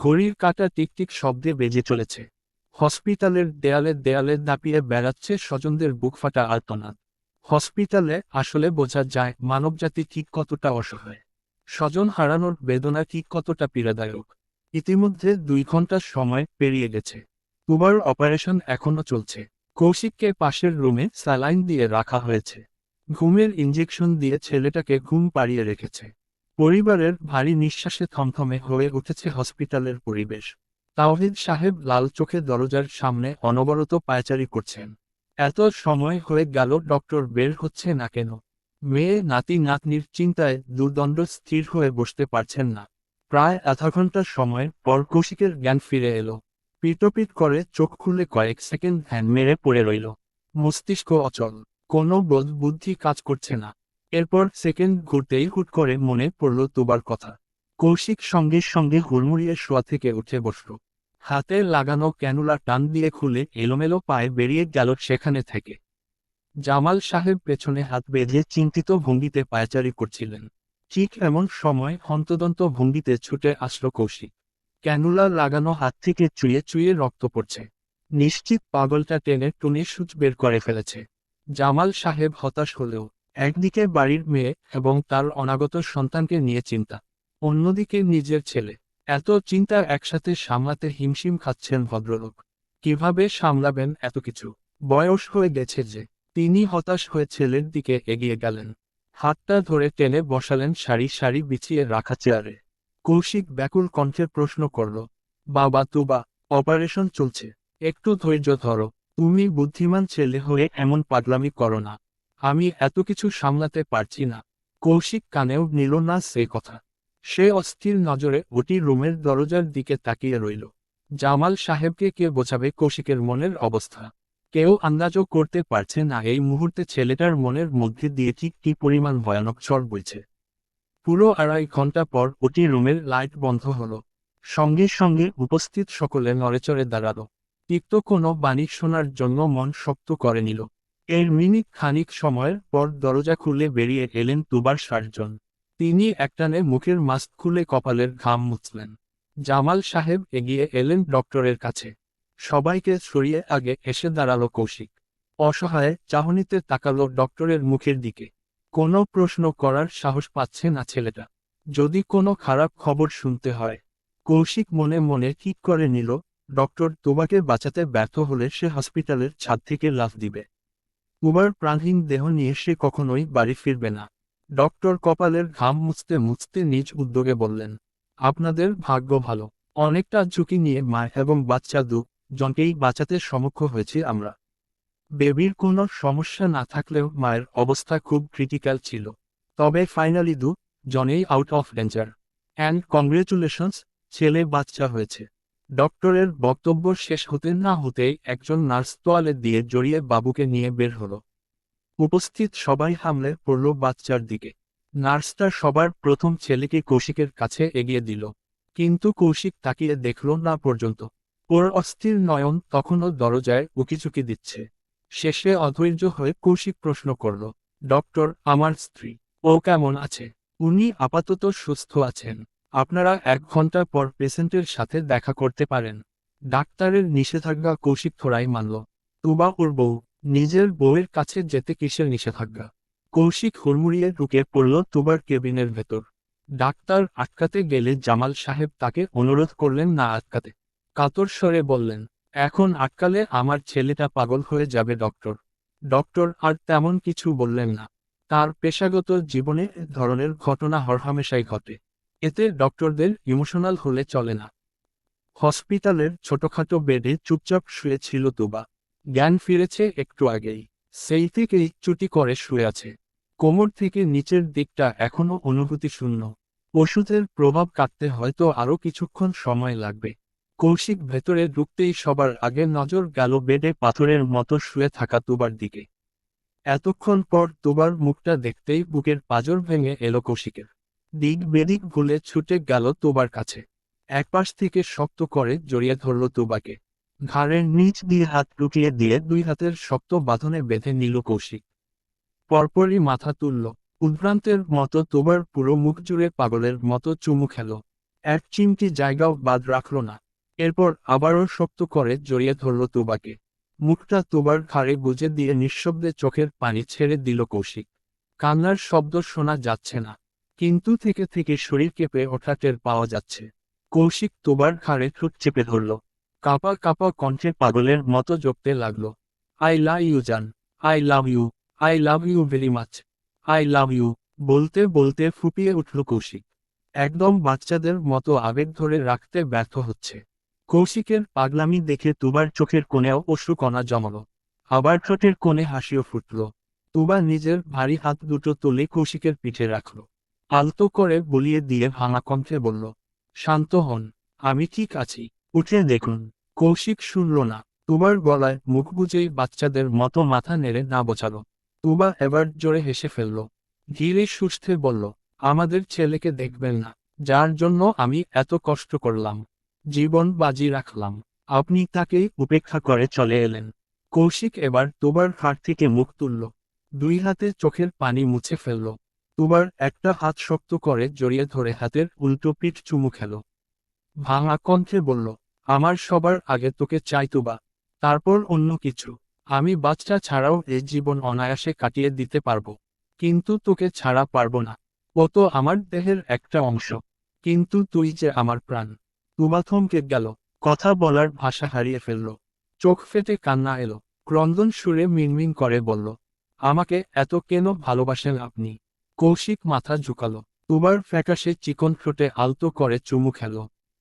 ঘড়ির কাঁটা টিকটিক শব্দে বেজে চলেছে। হসপিটালের দেয়ালে দেয়ালে দাপিয়ে বেড়াচ্ছে স্বজনদের বুকফাটা আর্তনাদ হসপিটালে আসলে বোঝা যায় মানবজাতি ঠিক কতটা অসহায়। স্বজন হারানোর বেদনা ঠিক কতটা পীড়াদায়ক। ইতিমধ্যে দুই ঘণ্টা সময় পেরিয়ে গেছে। তুবার অপারেশন এখনও চলছে। কৌশিককে পাশের রুমে স্যালাইন দিয়ে রাখা হয়েছে। ঘুমের ইঞ্জেকশন দিয়ে ছেলেটাকে ঘুম পাড়িয়ে রেখেছে। পরিবারের ভারী নিঃশ্বাসে থমথমে হয়ে উঠেছে হসপিটালের পরিবেশ। তাওহিদ সাহেব লাল চোখে দরজার সামনে অনবরত পায়চারি করছেন। এত সময় হয়ে গেল, ডক্টর বের হচ্ছে না কেন? মেয়ে নাতি নাতনির চিন্তায় দুর্দণ্ড স্থির হয়ে বসতে পারছেন না। প্রায় আধা ঘণ্টার সময় পর কৌশিকের জ্ঞান ফিরে এলো। পিটপিট করে চোখ খুলে কয়েক সেকেন্ড ধ্যান মেরে পড়ে রইল। মস্তিষ্ক অচল। কোনো বোধ বুদ্ধি কাজ করছে না। এরপর সেকেন্ড ঘুরতেই হুট করে মনে পড়ল তোবার কথা। কৌশিক সঙ্গে সঙ্গে হুড়মুড়িয়ে শোয়া থেকে উঠে বসল। হাতে লাগানো ক্যানুলা টান দিয়ে খুলে এলোমেলো পায়ে বেরিয়ে গেল সেখানে থেকে। জামাল সাহেব পেছনে হাত বেঁধে চিন্তিত ভঙ্গিতে পায়চারি করছিলেন। ঠিক এমন সময় হন্তদন্ত ভঙ্গিতে ছুটে আসলো কৌশিক। ক্যানুলা লাগানো হাত থেকে চুয়ে চুয়ে রক্ত পড়ছে। নিশ্চিত পাগলটা টেনে টুনে সুচ বের করে ফেলেছে। জামাল সাহেব হতাশ হলেও একদিকে বাড়ির মেয়ে এবং তার অনাগত সন্তানকে নিয়ে চিন্তা। অন্যদিকে নিজের ছেলে। এত চিন্তা একসাথে সামলাতে হিমশিম খাচ্ছেন ভদ্রলোক। কীভাবে সামলাবেন এত কিছু? বয়স হয়ে গেছে যে তিনি হতাশ হয়ে ছেলের দিকে এগিয়ে গেলেন। হাতটা ধরে টেনে বসালেন সারি সারি বিছিয়ে রাখা চেয়ারে। কৌশিক ব্যাকুল কণ্ঠের প্রশ্ন করল, বাবা, তুবা, অপারেশন চলছে। একটু ধৈর্য ধরো। তুমি বুদ্ধিমান ছেলে হয়ে এমন পাগলামি করো না। আমি এত কিছু সামলাতে পারছি না। কৌশিক কানেও নিল না সে কথা। সে অস্থির নজরে ওটি রুমের দরজার দিকে তাকিয়ে রইল। জামাল সাহেবকে কে বোঝাবে কৌশিকের মনের অবস্থা? কেউ আন্দাজও করতে পারছে না এই মুহূর্তে ছেলেটার মনের মধ্যে দিয়ে ঠিক কি পরিমাণ ভয়ানক ঝড় বইছে। পুরো আড়াই ঘণ্টা পর ওটি রুমের লাইট বন্ধ হলো। সঙ্গে সঙ্গে উপস্থিত সকলে নড়েচড়ে দাঁড়াল। তিক্ত কোনো বাণী শোনার জন্য মন শক্ত করে নিল। এর মিনিট খানিক সময়ের পর দরজা খুলে বেরিয়ে এলেন তুবার সার্জন। তিনি একটানে মুখের মাস্ক খুলে কপালের ঘাম মুছলেন। জামাল সাহেব এগিয়ে এলেন ডক্টরের কাছে। সবাইকে সরিয়ে আগে এসে দাঁড়াল কৌশিক। অসহায় চাহনিতে তাকালো ডক্টরের মুখের দিকে। কোনো প্রশ্ন করার সাহস পাচ্ছে না ছেলেটা। যদি কোনো খারাপ খবর শুনতে হয়। কৌশিক মনে মনে ঠিক করে নিল, ডক্টর তোবাকে বাঁচাতে ব্যর্থ হলে সে হসপিটালের ছাদ থেকে লাফ দিবে। উবার প্রাণহীন দেহ নিয়ে সে কখনোই বাড়ি ফিরবে না। ডক্টর কপালের ঘাম মুছতে মুছতে নিজ উদ্যোগে বললেন, আপনাদের ভাগ্য ভালো। অনেকটা ঝুঁকি নিয়ে মা এবং বাচ্চা দু জনকেই বাঁচাতে সমক্ষ হয়েছি আমরা। বেবির কোনো সমস্যা না থাকলেও মায়ের অবস্থা খুব ক্রিটিক্যাল ছিল। তবে ফাইনালি দু জনেই out of danger and congratulations ছেলে বাচ্চা হয়েছে। ডক্টরের বক্তব্য শেষ হতে না হতেই একজন নার্স তোয়ালে দিয়ে জড়িয়ে বাবুকে নিয়ে বের হলো। উপস্থিত সবাই হামলে পড়ল বাচ্চার দিকে। নার্সটা সবার প্রথম ছেলেকে কৌশিকের কাছে এগিয়ে দিল। কিন্তু কৌশিক তাকিয়ে দেখল না পর্যন্ত। ওর অস্থির নয়ন তখনও দরজায় উকিচুকি দিচ্ছে। শেষে অধৈর্য হয়ে কৌশিক প্রশ্ন করল, ডক্টর, আমার স্ত্রী, ও কেমন আছে? উনি আপাতত সুস্থ আছেন। আপনারা এক ঘণ্টা পর পেশেন্টের সাথে দেখা করতে পারেন। ডাক্তারের নিষেধাজ্ঞা কৌশিক থোড়াই মানল। তুবা ওর বউ, নিজের বউয়ের কাছে যেতে কিসের নিষেধাজ্ঞা? কৌশিক হুড়মুড়িয়ে ঢুকে পড়ল তুবার কেবিনের ভেতর। ডাক্তার আটকাতে গেলে জামাল সাহেব তাকে অনুরোধ করলেন না আটকাতে। কাতর স্বরে বললেন, এখন আটকালে আমার ছেলেটা পাগল হয়ে যাবে, ডক্টর। ডক্টর আর তেমন কিছু বললেন না। তার পেশাগত জীবনে ধরনের ঘটনা হরহামেশাই ঘটে। এতে ডক্টরদের ইমোশনাল হলে চলে না। হসপিটালের ছোটখাটো বেডে চুপচাপ শুয়ে ছিল তুবা জ্ঞান ফিরেছে একটু আগেই। সেই থেকেই চুটি করে শুয়ে আছে। কোমর থেকে নিচের দিকটা এখনও অনুভূতি শূন্য ওষুধের প্রভাব কাটতে হয়তো আরও কিছুক্ষণ সময় লাগবে। কৌশিক ভেতরে ঢুকতেই সবার আগে নজর গেল বেডে পাথরের মতো শুয়ে থাকা তুবার দিকে। এতক্ষণ পর তুবার মুখটা দেখতেই বুকের পাজর ভেঙে এলো কৌশিকের। দিক বেদিক ভুলে ছুটে গেল তোবার কাছে। একপাশ থেকে শক্ত করে জড়িয়ে ধরল তোবাকে। ঘাড়ের নিচ দিয়ে হাত লুকিয়ে দিয়ে দুই হাতের শক্ত বাঁধনে বেঁধে নিল কৌশিক। পরপরই মাথা তুলল। উদ্ভ্রান্তের মতো তোবার পুরো মুখ জুড়ে পাগলের মতো চুমু খেল। এক চিমটি জায়গাও বাদ রাখল না। এরপর আবারও শক্ত করে জড়িয়ে ধরল তুবাকে। মুখটা তোবার ঘাড়ে গুজে দিয়ে নিঃশব্দে চোখের পানি ছেড়ে দিল কৌশিক। কান্নার শব্দ শোনা যাচ্ছে না। কিন্তু থেকে থেকে শরীর কেঁপে ওঠা টের পাওয়া যাচ্ছে। কৌশিক তোবার ঘাড়ে ঠোঁট চেপে ধরল। কাপা কাপা কণ্ঠে পাগলের মতো জপতে লাগল। আই লাভ ইউ, জান। I love you. I love you very much. I love you. বলতে বলতে ফুপিয়ে উঠল কৌশিক। একদম বাচ্চাদের মতো আবেগ ধরে রাখতে ব্যর্থ হচ্ছে। কৌশিকের পাগলামি দেখে তুবার চোখের কোণেও অশ্রু কণা জমাল। আবার ঠোঁটের কোণে হাসিও ফুটল। তুবা নিজের ভারী হাত দুটো তুলে কৌশিকের পিঠে রাখল। আলতো করে বলিয়ে দিয়ে ভাঙা কণ্ঠে বলল, শান্ত হন, আমি ঠিক আছি। উঠে দেখুন, কৌশিক শুনল না। তুবার গলায় মুখ বুঝেই বাচ্চাদের মতো মাথা নেড়ে না বোঝালো। তুবা এবার জোরে হেসে ফেলল। ধীরে সুস্থে বলল, আমাদের ছেলেকে দেখবেন না। যার জন্য আমি এত কষ্ট করলাম। জীবন বাজি রাখলাম। আপনি তাকেই উপেক্ষা করে চলে এলেন। কৌশিক এবার তুবার হাত থেকে মুখ তুলল। দুই হাতে চোখের পানি মুছে ফেলল। তুবার একটা হাত শক্ত করে জড়িয়ে ধরে হাতের উল্টো পিঠ চুমু খেল। ভাঙা কণ্ঠে বলল, আমার সবার আগে তোকে চাই তুবা। তারপর অন্য কিছু। আমি বাচ্চা ছাড়াও এই জীবন অনায়াসে কাটিয়ে দিতে পারব। কিন্তু তোকে ছাড়া পারব না। ও তো আমার দেহের একটা অংশ। কিন্তু তুই যে আমার প্রাণ। তুবা থমকে গেল। কথা বলার ভাষা হারিয়ে ফেলল। চোখ ফেটে কান্না এলো। ক্রন্দন সুরে মিনমিন করে বলল, আমাকে এত কেন ভালোবাসেন আপনি? কৌশিক মাথা ঝুঁকালো। তুবার ফ্যাকাশে চিকন ঠোঁটে আলতো করে চুমু খেল।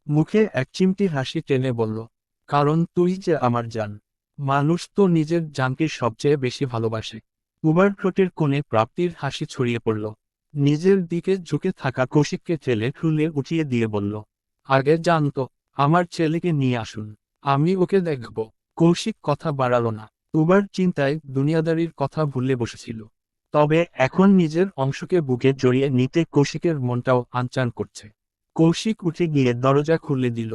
মুখে এক চিমটি হাসি টেনে বলল, কারণ তুই যে আমার জান। মানুষ তো নিজের জানকে সবচেয়ে বেশি ভালোবাসে। উবার ঠোঁটের কোণে প্রাপ্তির হাসি ছড়িয়ে পড়ল। নিজের দিকে ঝুঁকে থাকা কৌশিককে ঠেলে ঠুলে উঠিয়ে দিয়ে বলল, আগে জানতো আমার ছেলেকে নিয়ে আসুন। আমি ওকে দেখব। কৌশিক কথা বাড়াল না। তুবার চিন্তায় দুনিয়াদারির কথা ভুলে বসেছিল। তবে এখন নিজের অংশকে বুকে জড়িয়ে নিতে কৌশিকের মনটাও আনচান করছে। কৌশিক উঠে গিয়ে দরজা খুলে দিল।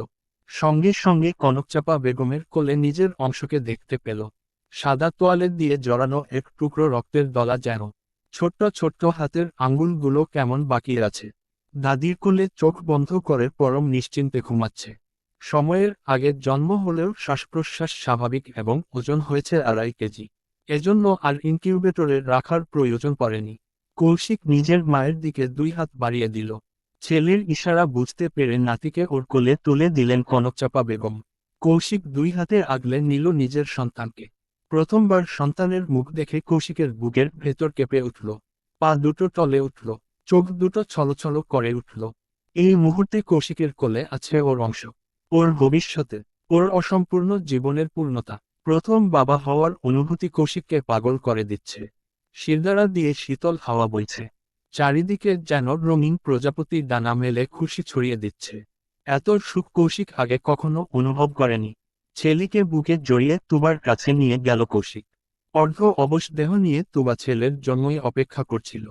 সঙ্গে সঙ্গে কনকচাপা বেগমের কোলে নিজের অংশকে দেখতে পেল। সাদা তোয়ালে দিয়ে জড়ানো এক টুকরো রক্তের দলা যেন ছোট্ট ছোট্ট হাতের আঙ্গুলগুলো কেমন বাকি আছে। দাদির কোলে চোখ বন্ধ করে পরম নিশ্চিন্তে ঘুমাচ্ছে। সময়ের আগে জন্ম হলেও শ্বাস প্রশ্বাস স্বাভাবিক এবং ওজন হয়েছে আড়াই কেজি। এজন্য আর ইনকিউবেটরে রাখার প্রয়োজন পড়েনি। কৌশিক নিজের মায়ের দিকে দুই হাত বাড়িয়ে দিল। ছেলের ইশারা বুঝতে পেরে নাতিকে ওর কোলে তুলে দিলেন কনকচাপা বেগম। কৌশিক দুই হাতে আগলে নিল নিজের সন্তানকে। প্রথমবার সন্তানের মুখ দেখে কৌশিকের বুকের ভেতর কেঁপে উঠল। পা দুটো টলে উঠল, চোখ দুটো ছলছল করে উঠল। এই মুহূর্তে কৌশিকের কোলে আছে ওর অংশ, ওর ভবিষ্যতে, ওর অসম্পূর্ণ জীবনের পূর্ণতা। প্রথম বাবা হওয়ার অনুভূতি কৌশিককে পাগল করে দিচ্ছে। শিরদারা দিয়ে শীতল হাওয়া বইছে। চারিদিকে যেন রঙিন প্রজাপতি ডানা মেলে খুশি ছড়িয়ে দিচ্ছে। এত সুখ কৌশিক আগে কখনো অনুভব করেনি। ছেলেকে বুকে জড়িয়ে তুবার কাছে নিয়ে গেল কৌশিক। অর্ধ অবশ দেহ নিয়ে তুবা ছেলের জন্মই অপেক্ষা করছিল।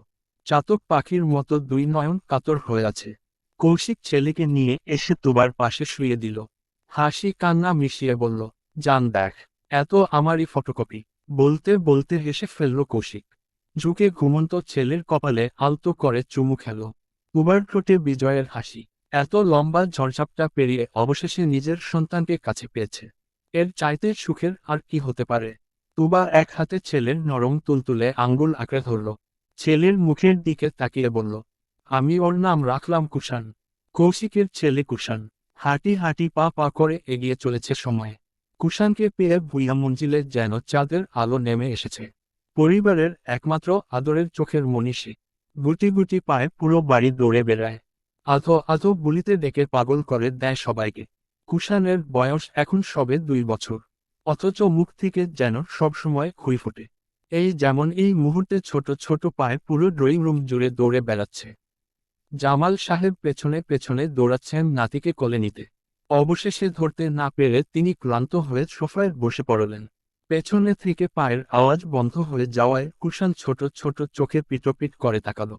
চাতক পাখির মতো দুই নয়ন কাতর হয়ে আছে। কৌশিক ছেলেকে নিয়ে এসে তুবার পাশে শুয়ে দিল। হাসি কান্না মিশিয়ে বলল যান দেখ। এত আমারই ফটোকপি বলতে বলতে হেসে ফেলল কৌশিক। ঝুঁকে ঘুমন্ত ছেলের কপালে আলতো করে চুমু খেল। তুবার ঠোঁটে বিজয়ের হাসি। এত লম্বা ঝড়ঝাপটা পেরিয়ে অবশেষে নিজের সন্তানকে কাছে পেয়েছে। এর চাইতে সুখের আর কি হতে পারে? তুবা এক হাতে ছেলের নরম তুলতুলে আঙ্গুল আঁকড়ে ধরল। ছেলের মুখের দিকে তাকিয়ে বলল, আমি ওর নাম রাখলাম কুষাণ। কৌশিকের ছেলে কুষাণ। হাঁটি হাঁটি পা পা করে এগিয়ে চলেছে সময়ে। কুষাণকে পেয়ে ভুইয়া মঞ্জিলে যেন চাঁদের আলো নেমে এসেছে। পরিবারের একমাত্র আদরের চোখের মনীষী। গুটি গুটি পায়ে পুরো বাড়ি দৌড়ে বেড়ায়। আধো আধো বুলিতে ডেকে পাগল করে দেয় সবাইকে। কুষাণের বয়স এখন সবে দুই বছর। অথচ মুখ থেকে যেন সবসময় খুঁই ফোটে। এই যেমন এই মুহূর্তে ছোট ছোট পায়ে পুরো ড্রয়িং রুম জুড়ে দৌড়ে বেড়াচ্ছে। জামাল সাহেব পেছনে পেছনে দৌড়াচ্ছেন নাতিকে কোলে নিতে। অবশেষে ধরতে না পেরে তিনি ক্লান্ত হয়ে সোফায় বসে পড়লেন। পেছনে থেকে পায়ের আওয়াজ বন্ধ হয়ে যাওয়ায় কুষাণ ছোট ছোট চোখে পিটপিট করে তাকালো।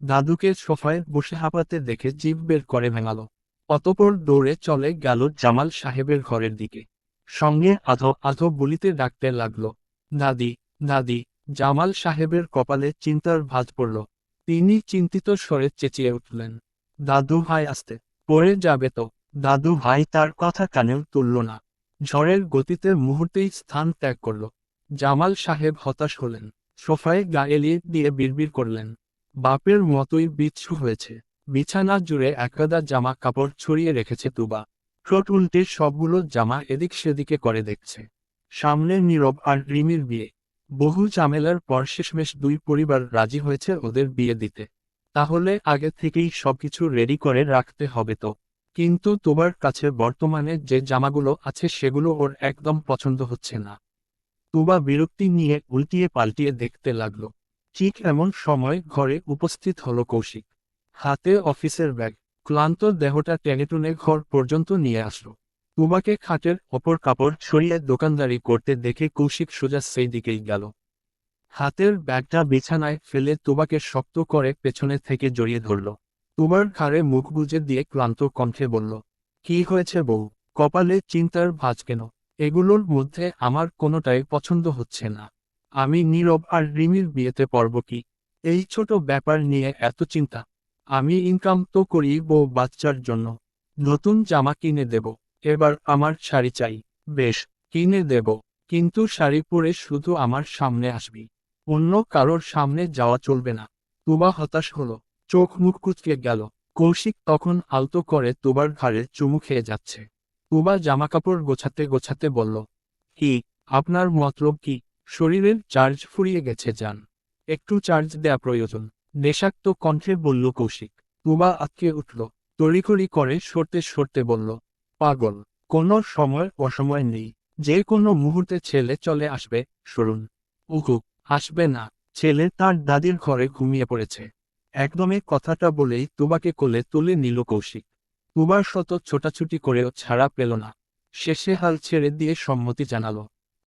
দাদুকে সোফায় বসে হাঁপাতে দেখে জিভ বের করে ভেঙালো। অতপর দৌড়ে চলে গেল জামাল সাহেবের ঘরের দিকে। সঙ্গে আধো আধো বলিতে ডাকতে লাগল, দাদি দাদি। জামাল সাহেবের কপালে চিন্তার ভাঁজ পড়ল। তিনি চিন্তিত স্বরে চেঁচিয়ে উঠলেন, দাদু ভাই আসতে, পড়ে যাবে তো। দাদু ভাই তার কথা কানেও তুলল না। ঝড়ের গতিতে মুহূর্তেই স্থান ত্যাগ করল। জামাল সাহেব হতাশ হলেন। সোফায় গা এলিয়ে দিয়ে বিড়বিড় করলেন। বাপের মতোই বিচ্ছু হয়েছে। বিছানা জুড়ে একাদা জামা কাপড় ছড়িয়ে রেখেছে তুবা ঠোঁট উল্টে সবগুলো জামা এদিক সেদিকে করে দেখছে। সামনে নীরব আর রিমির বিয়ে। বহু ঝামেলার পর শেষমেশ দুই পরিবার রাজি হয়েছে ওদের বিয়ে দিতে। তাহলে আগে থেকেই সবকিছু রেডি করে রাখতে হবে তো। কিন্তু তোমার কাছে বর্তমানে যে জামাগুলো আছে সেগুলো ওর একদম পছন্দ হচ্ছে না। তুবা বিরক্তি নিয়ে উল্টিয়ে পাল্টিয়ে দেখতে লাগল। ঠিক এমন সময় ঘরে উপস্থিত হলো কৌশিক। হাতে অফিসের ব্যাগ, ক্লান্ত দেহটা টেনেটুনে ঘর পর্যন্ত নিয়ে আসলো। তুবাকে খাটের ওপর কাপড় সরিয়ে দোকানদারি করতে দেখে কৌশিক সোজা সেই দিকেই গেল। হাতের ব্যাগটা বিছানায় ফেলে তুবাকে শক্ত করে পেছনে থেকে জড়িয়ে ধরল। তুবার ঘাড়ে মুখ বুজে দিয়ে ক্লান্ত কণ্ঠে বলল, কি হয়েছে বউ? কপালে চিন্তার ভাঁজ কেন? এগুলোর মধ্যে আমার কোনোটাই পছন্দ হচ্ছে না। আমি নীরব আর রিমির বিয়েতে পড়ব কি? এই ছোট ব্যাপার নিয়ে এত চিন্তা। আমি ইনকাম তো করি বউ বাচ্চার জন্য। নতুন জামা কিনে দেব। এবার আমার শাড়ি চাই। বেশ, কিনে দেব। কিন্তু শাড়ি পরে শুধু আমার সামনে আসবি। অন্য কারোর সামনে যাওয়া চলবে না। তুবা হতাশ হলো। চোখ মুখ কুচকে গেল। কৌশিক তখন আলতো করে তোবার ঘাড়ে চুমু খেয়ে যাচ্ছে। তুবা জামাকাপড় গোছাতে গোছাতে বলল, কি? আপনার মতলব কি? শরীরের চার্জ ফুরিয়ে গেছে যান একটু চার্জ দেয়া প্রয়োজন। নেশাক্ত কণ্ঠে বলল কৌশিক। তুবা আটকে উঠল, তড়িঘড়ি করে সরতে সরতে বলল, পাগল, কোনো সময় অসময় নেই। যে কোনো মুহূর্তে ছেলে চলে আসবে, সরুন। উহু, আসবে না। ছেলে তার দাদির ঘরে ঘুমিয়ে পড়েছে। একদমে কথাটা বলেই তুবাকে কোলে তুলে নিল কৌশিক। তুবার শত ছোটাছুটি করেও ছাড়া পেল না। শেষে হাল ছেড়ে দিয়ে সম্মতি জানালো।